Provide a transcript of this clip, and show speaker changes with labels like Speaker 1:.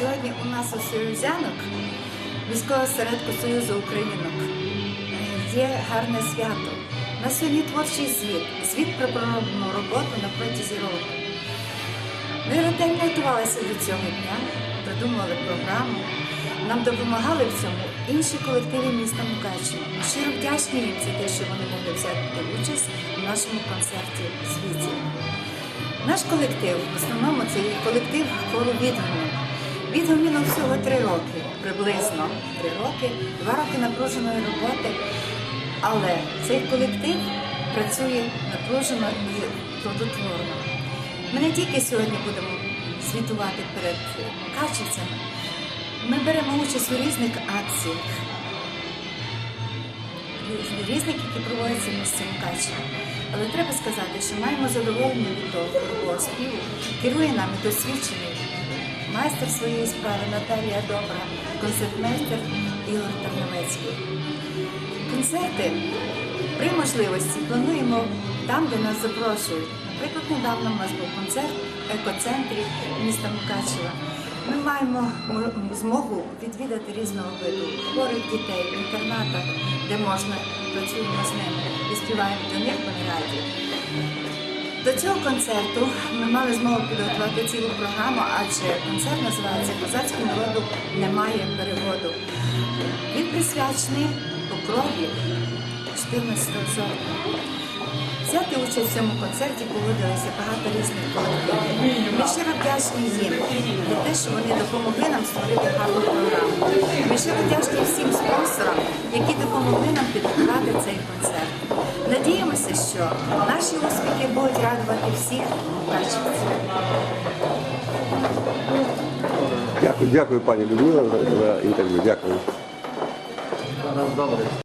Speaker 1: нас у Союзянок, міського осередку Союзу Українок, є гарне свято. На сьогодні творчий звіт, звіт про пророблену роботу на протязі року. Ми ретельно готувалися до цього дня, придумували програму. Нам допомагали в цьому інші колективи міста Мукачево. Щиро вдячні їм за те, що вони могли взяти участь у нашому концерті звіті. Наш колектив, в основному це колектив хору відгумін. Відгуміну всього три роки, приблизно три роки, два роки напруженої роботи. Але цей колектив працює напружено і плодотворно. Ми не тільки сьогодні будемо звітувати перед мукачівцями, ми беремо участь у різних акціях, різних, які проводяться в місті Але треба сказати, що маємо задоволення від того співу. Керує нами досвідчений майстер своєї справи Наталія Добра, концертмейстер Ігор Тарновецький. Концерти при можливості плануємо там, де нас запрошують. Наприклад, недавно у нас був концерт в екоцентрі міста Мукачева. Ми маємо змогу відвідати різного виду хворих дітей в інтернатах, де можна працюємо з ними і співаємо для них вони раді. До цього концерту ми мали змогу підготувати цілу програму, адже концерт називається Козацькому народу немає переводу. Він присвячений покрові 14 жовтня. Взяти участь в цьому концерті погодилися багато різних колективів. Ми щиро вдячні їм за те, що вони допомогли нам створити гарну програму. Ми щиро вдячні всім спонсорам, які допомогли нам підготувати цей концерт. Надіємося, що будуть радувати всіх мукачівців.
Speaker 2: Дякую, дякую, пані Людмила, за за інтерв'ю. Дякую.